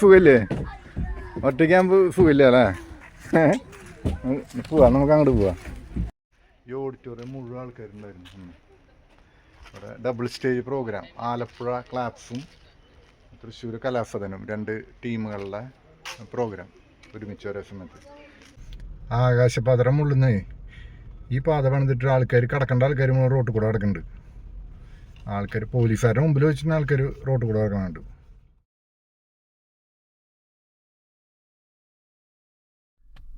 സുഖല്ലേ ഒറ്റയ്ക്കാകുമ്പോൾ സുഖമില്ല അല്ലേ പോവാം നമുക്ക് അങ്ങോട്ട് പോവാം. ഈ ഓഡിറ്റോറിയം മുഴുവൻ ആൾക്കാരുണ്ടായിരുന്നു. അന്ന്. ഇവിടെ ഡബിൾ സ്റ്റേജ് പ്രോഗ്രാം ആലപ്പുഴ ക്ലാപ്സും തൃശ്ശൂർ കലാസദനും രണ്ട് ടീമുകളുടെ പ്രോഗ്രാം ഒരുമിച്ച് ഒരേ സമയത്ത്. ആകാശപാതരം മുള്ളുന്നേ ഈ പാത പണിതിട്ട് ആൾക്കാർ കിടക്കേണ്ട ആൾക്കാർ റോട്ടിൽ കൂടെ കിടക്കുന്നുണ്ട്. ആൾക്കാർ പോലീസുകാരുടെ മുമ്പിൽ വെച്ചിട്ട് ആൾക്കാർ റോട്ടിൽ കൂടെ കിടക്കുന്നുണ്ട്.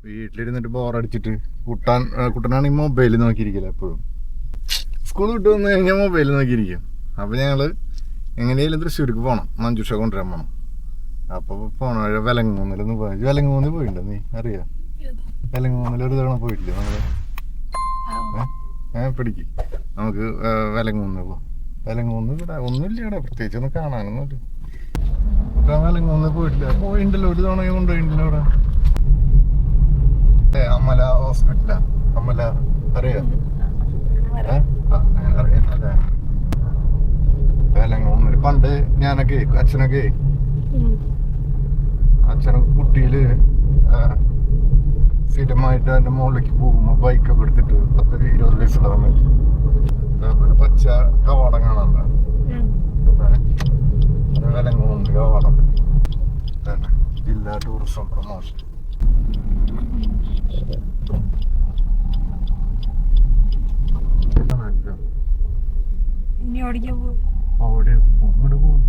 വീട്ടിലിരുന്നിട്ട് ബോറടിച്ചിട്ട് കുട്ടാൻ കുട്ടനാണ് ഈ മൊബൈലിൽ നോക്കിയിരിക്കില്ല എപ്പോഴും. സ്കൂൾ വിട്ട് വന്ന് കഴിഞ്ഞാൽ മൊബൈലിൽ നോക്കിയിരിക്കും. അപ്പോൾ ഞങ്ങൾ എങ്ങനെയായാലും തൃശ്ശൂർക്ക് പോകണം മഞ്ജുഷ കൊണ്ടുവരാൻ പോകണം അപ്പോൾ പോണ വഴി വിലങ്ങൂന്നിലൊന്ന് പോയി. വിലങ്ങൂന്നിൽ പോയിട്ടുണ്ട് നീ? അറിയാം? വിലങ്ങൂന്നിൽ ഒരു തവണ പോയിട്ടില്ല നമ്മൾ ഏ? പിടിക്ക്. നമുക്ക് വിലങ്ങൂന്ന് പോവാം. വിലങ്ങൂന്ന് ഇവിടെ ഒന്നുമില്ല ഇവിടെ. പ്രത്യേകിച്ച് ഒന്നും കാണാനൊന്നുമില്ല വിലങ്ങൂന്ന് പോയിട്ടില്ല. പോയിണ്ടല്ലോ ഒരു തവണ കൊണ്ടുപോയിട്ടുണ്ടല്ലോ അവിടെ അമല ഹോസ്പിറ്റല അമല അറിയോ അറിയാം വേലങ്ങൂന്നിൽ പണ്ട് ഞാനൊക്കെ അച്ഛനൊക്കെ അച്ഛനൊക്കെ കുട്ടിയിൽ സ്ഥിരമായിട്ട് അതിന്റെ മുകളിലേക്ക് പോകുമ്പോ ബൈക്കൊക്കെ എടുത്തിട്ട് പത്ത് ഇരുപത് വയസ്സുള്ള സമയത്ത് പച്ച കവാടം കാണാറുണ്ട് വിലങ്ങൂന്ന് കവാടം ജില്ലാ ടൂറിസം പ്രൊമോഷൻ ഇനി ഓടിക്കാൻ പോകും അവിടെ അങ്ങോട്ട് പോകും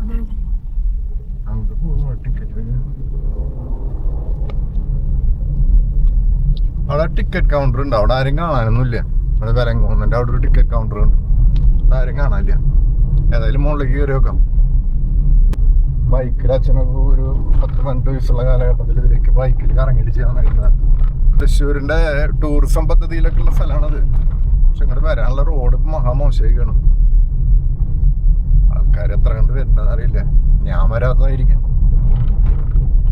അതെ അങ്ങോട്ട് പോകും ടിക്കറ്റ് അവിടെ ടിക്കറ്റ് കൗണ്ടർ ഉണ്ട്. അവിടെ ആരും കാണാനൊന്നുമില്ല. അവിടെ ഗവൺമെന്റ് അവിടെ ഒരു ടിക്കറ്റ് കൗണ്ടർ ഉണ്ട്. അവിടെ ആരും കാണാനില്ല. ഏതായാലും മുകളിലേക്ക് കയറി വെക്കാം ബൈക്കിൽ അച്ഛനൊക്കെ ഒരു പത്ത് പതിനെട്ട് വയസ്സുള്ള കാലഘട്ടത്തിൽ ഇതിലേക്ക് ബൈക്കിൽ കറങ്ങിയിട്ട് ചെയ്യാൻ കഴിയുന്നത് തൃശ്ശൂരിന്റെ ടൂറിസം പദ്ധതിയിലൊക്കെ ഉള്ള സ്ഥലമാണത്. പക്ഷെ ഇങ്ങോട്ട് വരാനുള്ള റോഡ് മഹാമോശമായിക്കാണ്. ആൾക്കാർ എത്ര കണ്ട് വരുന്നത് അറിയില്ല. ഞാൻ വരാത്തതായിരിക്കും.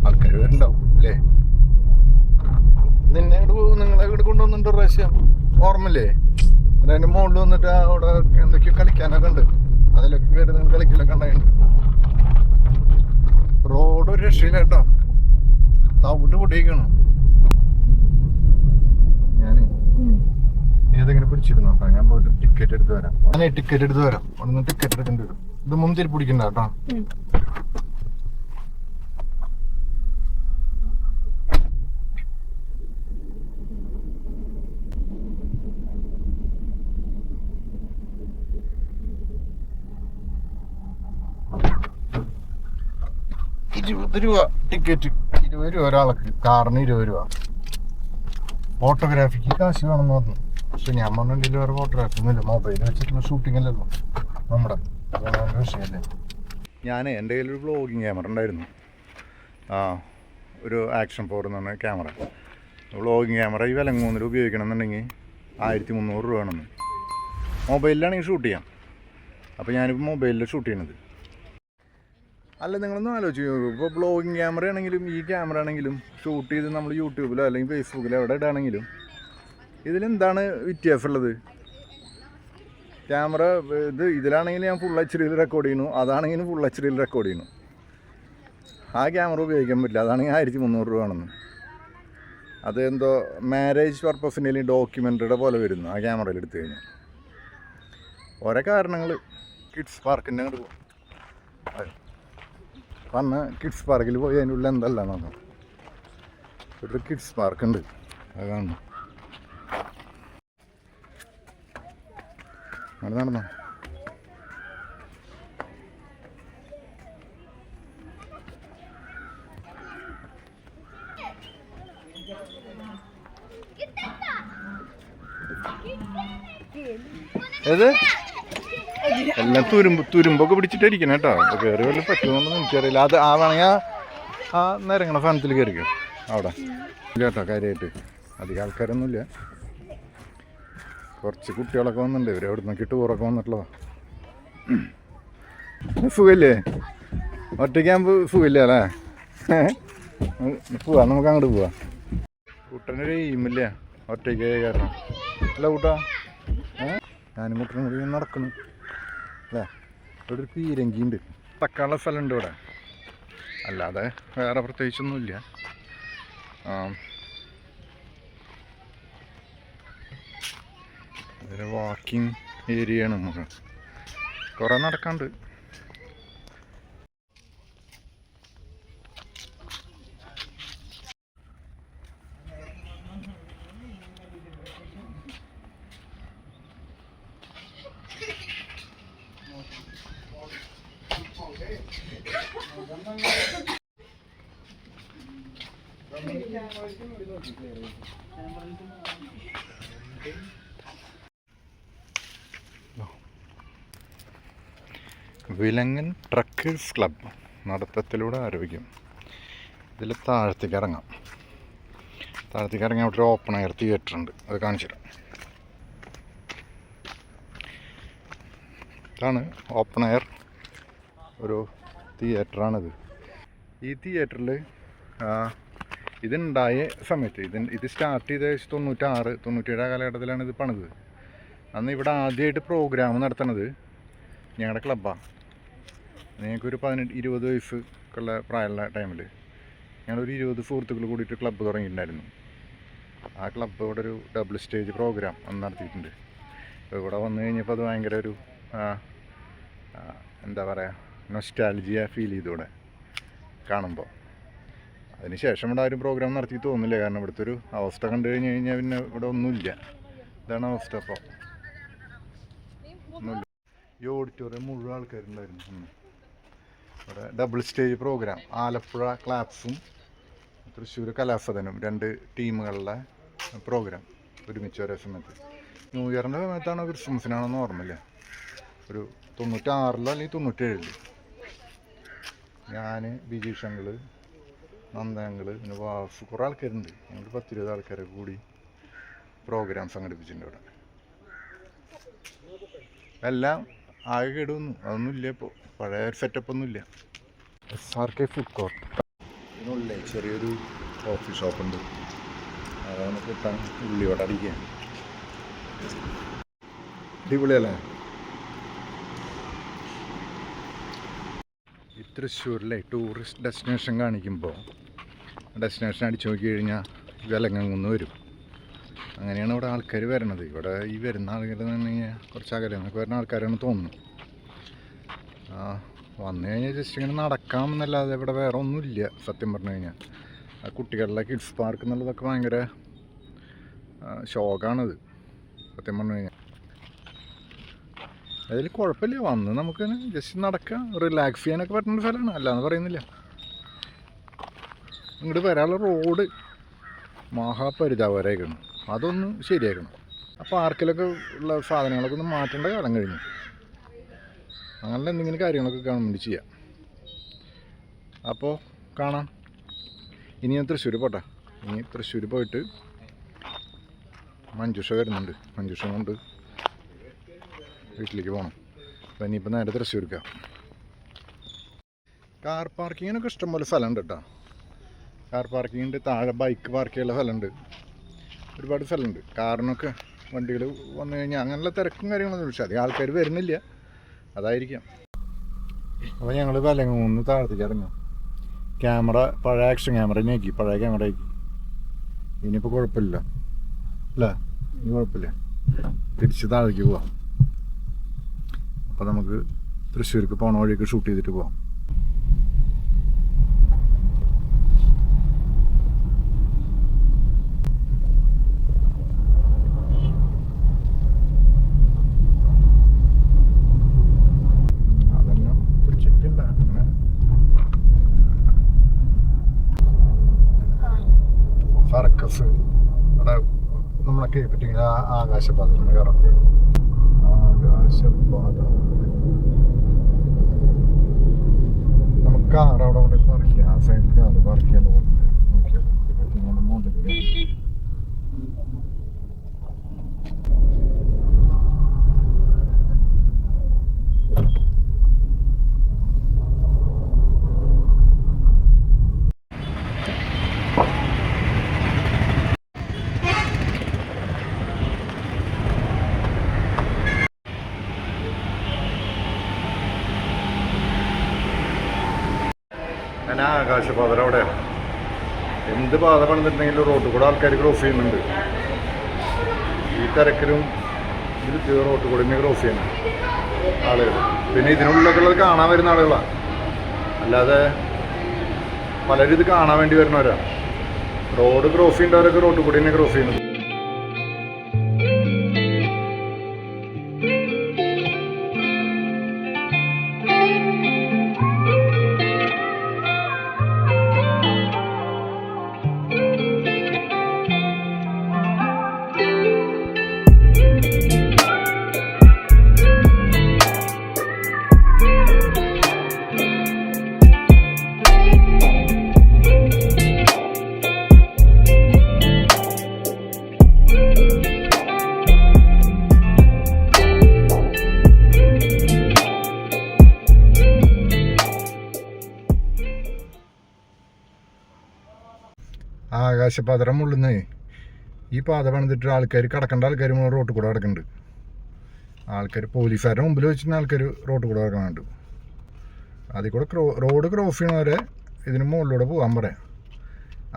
ആൾക്കാർ വരുന്നുണ്ടാവും അല്ലേ? നിന്നെ നിങ്ങളെ ഇവിടെ കൊണ്ടുവന്നിട്ട് പ്രാവശ്യം ഓർമ്മല്ലേ അതിന് മുകളിൽ വന്നിട്ട് അവിടെ എന്തൊക്കെയോ കളിക്കാനൊക്കെ ഉണ്ട്. അതിലൊക്കെ കയറി കളിക്കലൊക്കെ ഉണ്ടായിട്ടുണ്ട്. റോഡ് ഒരു രക്ഷയില്ല കേട്ടോ. തവിട്ട് പൊട്ടിയിരിക്കണം ഞാനേ ഏതെങ്കിലും പിടിച്ചിരുന്നോ കേട്ടോ ഞാൻ പോയിട്ട് ടിക്കറ്റ് എടുത്ത് വരാം. ഞാൻ ടിക്കറ്റ് എടുത്ത് വരാം. ഒന്ന് ടിക്കറ്റ് എടുക്കേണ്ടി വരും. ഇത് മുന്തിരി പിടിക്കണ്ട കേട്ടോ. ഇരുപത് രൂപ ടിക്കറ്റ് ഇരുപത് രൂപ ഒരാൾക്ക് കാറിന് ഇരുപത് രൂപ. ഫോട്ടോഗ്രാഫിക്ക് കാശ് വേണമെന്ന് പറഞ്ഞു. പക്ഷെ ഞാൻ പറഞ്ഞിട്ട് വേറെ ഫോട്ടോഗ്രാഫി ഒന്നുമില്ല മൊബൈൽ വെച്ചിട്ടുള്ള ഷൂട്ടിംഗ് അല്ലല്ലോ. നമ്മുടെ. വിഷയമല്ലേ ഞാൻ എന്റെ കയ്യിൽ ഒരു വ്ളോഗിങ് ക്യാമറ ഉണ്ടായിരുന്നു. ആ ഒരു ആക്ഷൻ ഫോർ എന്ന് പറഞ്ഞ ക്യാമറ വ്ളോഗിങ് ക്യാമറ ഈ വിലങ്ങൂന്നിൽ ഉപയോഗിക്കണം എന്നുണ്ടെങ്കിൽ ആയിരത്തി മുന്നൂറ് രൂപ വേണമെന്ന്. മൊബൈലിലാണെങ്കിൽ ഷൂട്ട് ചെയ്യാം. അപ്പോൾ ഞാനിപ്പോൾ മൊബൈലിൽ ഷൂട്ട് ചെയ്യണത്. അല്ല നിങ്ങളൊന്നും ആലോചിച്ച് ഇപ്പോൾ ബ്ലോഗിങ് ക്യാമറ ആണെങ്കിലും ഈ ക്യാമറ ആണെങ്കിലും ഷൂട്ട് ചെയ്ത് നമ്മൾ യൂട്യൂബിലോ അല്ലെങ്കിൽ ഫേസ്ബുക്കിലോ എവിടെ ഇടാണെങ്കിലും ഇതിലെന്താണ് വ്യത്യാസമുള്ളത്? ക്യാമറ ഇത് ഇതിലാണെങ്കിൽ ഞാൻ ഫുൾ എച്ച് ഡിയിൽ റെക്കോർഡ് ചെയ്യുന്നു. അതാണെങ്കിലും ഫുൾ എച്ച് ഡിയിൽ റെക്കോർഡ് ചെയ്യുന്നു. ആ ക്യാമറ ഉപയോഗിക്കാൻ പറ്റില്ല. അതാണെങ്കിൽ ആയിരത്തി മുന്നൂറ് രൂപ ആണെന്ന്. അതെന്തോ മാരേജ് പർപ്പസിന്റെ അല്ലെങ്കിൽ ഡോക്യുമെന്ററിയുടെ പോലെ വരുന്നു ആ ക്യാമറയിൽ എടുത്തു കഴിഞ്ഞാൽ. ഓരോ കാരണങ്ങൾ കിഡ്സ് പാർക്കിന്റെ അങ്ങോട്ട് പോകും വന്ന് കിഡ്സ് പാർക്കിൽ പോയി അതിന്റെ ഉള്ളിൽ എന്തല്ല നോക്കാം. ഒരു കിഡ്സ് പാർക്കുണ്ട് അത് കാണണം. അവിടെ നടന്നോ. ഏത്? എല്ലാം തുരുമ്പ് തുരുമ്പൊക്കെ പിടിച്ചിട്ടിരിക്കണം കേട്ടോ. അപ്പോൾ കയറി വല്ല പറ്റുമെന്നൊന്നും എനിക്കറിയില്ല. അത് ആ വേണമെങ്കിൽ ആ- നേരങ്ങളെ സാധനത്തിൽ കയറിക്കോ. അവിടെ. കേട്ടോ കാര്യമായിട്ട്. അധികം ആൾക്കാരൊന്നുമില്ല. കുറച്ച് കുട്ടികളൊക്കെ വന്നിട്ടുണ്ട്. ഇവർ അവിടെ നിന്നൊക്കെ ടൂറൊക്കെ വന്നിട്ടുള്ളതാ. സുഖമില്ലേ? ഒറ്റയ്ക്കാകുമ്പോൾ സുഖമില്ല അല്ലേ? പോവാ നമുക്ക് അങ്ങോട്ട് പോവാ. കുട്ടനൊരു എയിമില്ല ഒറ്റയ്ക്ക് കയറണം. അല്ല കൂട്ടാ. ഞാനും കുട്ടനും കൂടി നടക്കണം അല്ലേ? ഇവിടെ ഒരു പീരങ്കിയുണ്ട്. തക്കാനുള്ള സ്ഥലമുണ്ട് ഇവിടെ. അല്ലാതെ വേറെ പ്രത്യേകിച്ചൊന്നുമില്ല. ഇതൊരു വാക്കിംഗ് ഏരിയയാണ് നമുക്ക്. കുറേ നടക്കാണ്ട് വിലങ്ങൻ ട്രക്കേഴ്സ് ക്ലബ് നടത്തത്തിലൂടെ ആരോഗ്യം. ഇതിൽ താഴത്തേക്ക് ഇറങ്ങാം താഴത്തേക്ക് ഇറങ്ങി അവിടെ ഒരു ഓപ്പൺ എയർ തിയേറ്റർ ഉണ്ട്. അത് കാണിച്ചു തരാം. ഇതാണ് ഓപ്പൺ എയർ ഒരു തിയേറ്ററാണിത്. ഈ തിയേറ്ററിൽ ഇതുണ്ടായ സമയത്ത് ഇത് ഇത് സ്റ്റാർട്ട് ചെയ്ത ഏകദേശം തൊണ്ണൂറ്റാറ് തൊണ്ണൂറ്റേഴ് കാലഘട്ടത്തിലാണ് ഇത് പണിത്. അന്ന് ഇവിടെ ആദ്യമായിട്ട് പ്രോഗ്രാം നടത്തണത് ഞങ്ങളുടെ ക്ലബ്ബാണ് ഞങ്ങൾക്കൊരു പതിനെട്ട് ഇരുപത് വയസ്സ് ഉള്ള പ്രായമുള്ള ടൈമിൽ ഞങ്ങളൊരു ഇരുപത് സുഹൃത്തുക്കൾ കൂടിയിട്ട് ക്ലബ്ബ് തുടങ്ങിയിട്ടുണ്ടായിരുന്നു. ആ ക്ലബ്ബ് ഇവിടെ ഒരു ഡബിൾ സ്റ്റേജ് പ്രോഗ്രാം അന്ന് നടത്തിയിട്ടുണ്ട്. ഇവിടെ വന്നു കഴിഞ്ഞപ്പോൾ അത് ഭയങ്കര ഒരു എന്താ പറയുക നൊസ്റ്റാലജിയ ഫീൽ ചെയ്തു കാണുമ്പോൾ അതിന് ശേഷം ഇവിടെ ആരും പ്രോഗ്രാം നടത്തി തോന്നില്ല കാരണം ഇവിടുത്തെ ഒരു അവസ്ഥ കണ്ടു കഴിഞ്ഞ് കഴിഞ്ഞാൽ പിന്നെ ഇവിടെ ഒന്നുമില്ല. ഇതാണ് അവസ്ഥ അപ്പോൾ ഒന്നുമില്ല. ഈ ഓഡിറ്റോറിയം മുഴുവൻ ആൾക്കാരുണ്ടായിരുന്നു ഇവിടെ ഡബിൾ സ്റ്റേജ് പ്രോഗ്രാം ആലപ്പുഴ ക്ലാപ്സും തൃശ്ശൂർ കലാസദനും രണ്ട് ടീമുകളുടെ പ്രോഗ്രാം ഒരുമിച്ച് ഒരേ സമയത്ത്. ന്യൂ ഇയറിന്റെ സമയത്താണോ ക്രിസ്മസിനാണെന്ന് ഓർമ്മയില്ല. ഒരു തൊണ്ണൂറ്റാറിലോ അല്ലെങ്കിൽ തൊണ്ണൂറ്റേഴിൽ. ഞാൻ ബിജീഷങ്ങൾ അങ്കിൾ നന്ദനങ്ങൾ പിന്നെ വാസ് കുറേ ആൾക്കാരുണ്ട്. ഞങ്ങൾ പത്തിരുപത് ആൾക്കാരെ കൂടി പ്രോഗ്രാം സംഘടിപ്പിച്ചിട്ടുണ്ട് അവിടെ എല്ലാം ആകെ കേടുവന്നു. അതൊന്നും ഇല്ല ഇപ്പോൾ പഴയ സെറ്റപ്പ് ഒന്നും ഇല്ല. S R K food court ഇതിനുള്ളിൽ ചെറിയൊരു കോഫി ഷോപ്പുണ്ട് അതാണ് കിട്ടാൻ ഉള്ളിയോടെ അടിക്കുക. അടിപൊളിയല്ലേ? തൃശ്ശൂരിലെ ടൂറിസ്റ്റ് ഡെസ്റ്റിനേഷൻ കാണിക്കുമ്പോൾ ഡെസ്റ്റിനേഷൻ അടിച്ചു നോക്കി കഴിഞ്ഞാൽ വിലങ്ങുന്ന് വരും. അങ്ങനെയാണ് ഇവിടെ ആൾക്കാർ വരണത് ഇവിടെ ഈ വരുന്ന ആളുകൾ എന്ന് പറഞ്ഞു കഴിഞ്ഞാൽ കുറച്ച് അകലെ നിന്നൊക്കെ വരുന്ന ആൾക്കാരാണ് തോന്നുന്നു. വന്നു കഴിഞ്ഞാൽ ജസ്റ്റ് ഇങ്ങനെ നടക്കാം എന്നല്ലാതെ ഇവിടെ വേറെ ഒന്നുമില്ല സത്യം പറഞ്ഞു കഴിഞ്ഞാൽ. ആ കുട്ടികളുടെ കിഡ്സ് പാർക്ക് എന്നുള്ളതൊക്കെ ഭയങ്കര ഷോക്കാണത് സത്യം പറഞ്ഞു കഴിഞ്ഞാൽ. അതിൽ കുഴപ്പമില്ല വന്ന് നമുക്ക് ജസ്റ്റ് നടക്കുക റിലാക്സ് ചെയ്യാനൊക്കെ പറ്റുന്ന സ്ഥലമാണ് അല്ലാന്ന് പറയുന്നില്ല. ഇങ്ങോട്ട് വരാനുള്ള റോഡ് മഹാപരിതാപരായിരിക്കണം അതൊന്ന് ശരിയാക്കണം. ആ പാർക്കിലൊക്കെ ഉള്ള സാധനങ്ങളൊക്കെ ഒന്ന് മാറ്റേണ്ട കാലം കഴിഞ്ഞു. അങ്ങനെ എന്തെങ്കിലും കാര്യങ്ങളൊക്കെ ഗവൺമെന്റ് ചെയ്യാം. അപ്പോൾ കാണാം. ഇനി ഞാൻ തൃശ്ശൂർ പോട്ടെ. ഇനി തൃശ്ശൂർ പോയിട്ട് മഞ്ജുഷ വരുന്നുണ്ട്. മഞ്ജുഷ കൊണ്ട് വീട്ടിലേക്ക് പോകണം അപ്പോൾ ഇനിയിപ്പോൾ നേരെ തൃശ്ശൂർക്കാം. കാർ പാർക്കിങ്ങിനൊക്കെ ഇഷ്ടംപോലെ സ്ഥലമുണ്ട് കേട്ടോ കാർ പാർക്കിംഗ് ഉണ്ട് താഴെ ബൈക്ക് പാർക്ക് ചെയ്യാനുള്ള സ്ഥലമുണ്ട്. ഒരുപാട് സ്ഥലമുണ്ട്. കാറിനൊക്കെ വണ്ടികൾ വന്നു കഴിഞ്ഞാൽ അങ്ങനെയുള്ള തിരക്കും കാര്യങ്ങളൊന്നും പക്ഷേ അധികം ആൾക്കാർ വരുന്നില്ല. അതായിരിക്കാം. അപ്പോൾ ഞങ്ങൾ വലങ്ങൂന്ന് താഴത്തേക്ക് ഇറങ്ങാം. ക്യാമറ പഴയ ആക്ഷൻ ക്യാമറ ഞേക്കി പഴയ ക്യാമറ ആക്കി. ഇനിയിപ്പോൾ കുഴപ്പമില്ല. അല്ല? ഇനി കുഴപ്പമില്ല. തിരിച്ച് താഴേക്ക് പോവാം. അപ്പോൾ നമുക്ക് തൃശ്ശൂർക്ക് പോണ വഴിക്ക് ഷൂട്ട് ചെയ്തിട്ട് പോവാം. സർക്കസ് അവിടെ നമ്മളൊക്കെ പറ്റിങ്ങനെ ആകാശപാത കയറാം ആകാശപാത നമുക്ക് കാർ അവിടെ കൊണ്ട് പാർക്ക് ചെയ്യാം. ആ സൈഡിൽ കാർ പാർക്ക് ചെയ്യാൻ നോക്കിയാൽ ഇങ്ങനെ മുകളിൽ ആകാശപാതര അവിടെയാണ് എന്ത് പാത പണിതിട്ടുണ്ടെങ്കിലും റോഡിൽ കൂടെ ആൾക്കാർ ക്രോസ് ചെയ്യുന്നുണ്ട്. ഈ തിരക്കിലും ഇത് റോഡിൽ കൂടെ തന്നെ ക്രോസ് ചെയ്യുന്നു ആളുകൾ പിന്നെ ഇതിനുള്ളിലൊക്കെ കാണാൻ വരുന്ന ആളുകളാണ് അല്ലാതെ പലരും ഇത് കാണാൻ വേണ്ടി വരുന്നവരാണ് റോഡ് ക്രോസ് ചെയ്യേണ്ടവരൊക്കെ റോഡിൽ കൂടി തന്നെ ക്രോസ് ചെയ്യുന്നത് ആകാശപാതരം മുള്ളുന്നേ ഈ പാത പണിതിട്ട് ആൾക്കാർ കിടക്കേണ്ട ആൾക്കാർ റോട്ടിൽ കൂടെ കിടക്കുന്നുണ്ട് ആൾക്കാർ പോലീസുകാരുടെ മുമ്പിൽ വെച്ചിട്ട് ആൾക്കാർ റോട്ടിൽ കൂടെ കിടക്കുന്നുണ്ട് അതിൽ കൂടെ ക്രോ റോഡ് ക്രോസ് ചെയ്യണവരെ ഇതിന് മുകളിലൂടെ പോകാൻ പറയാം.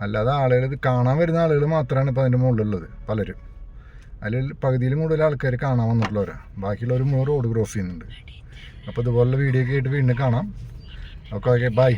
അല്ലാതെ ആളുകൾ ഇത് കാണാൻ വരുന്ന ആളുകൾ മാത്രമാണ് ഇപ്പോൾ അതിന്റെ മുകളിലുള്ളത് പലരും. അതിൽ പകുതിയിലും കൂടുതൽ ആൾക്കാർ കാണാൻ വന്നിട്ടുള്ളവരാണ് ബാക്കിയുള്ളവർ മുഴുവൻ റോഡ് ക്രോസ് ചെയ്യുന്നുണ്ട്. അപ്പോൾ ഇതുപോലുള്ള വീഡിയോ ആയിട്ട് വീണ്ടും കാണാം. Okay okay bye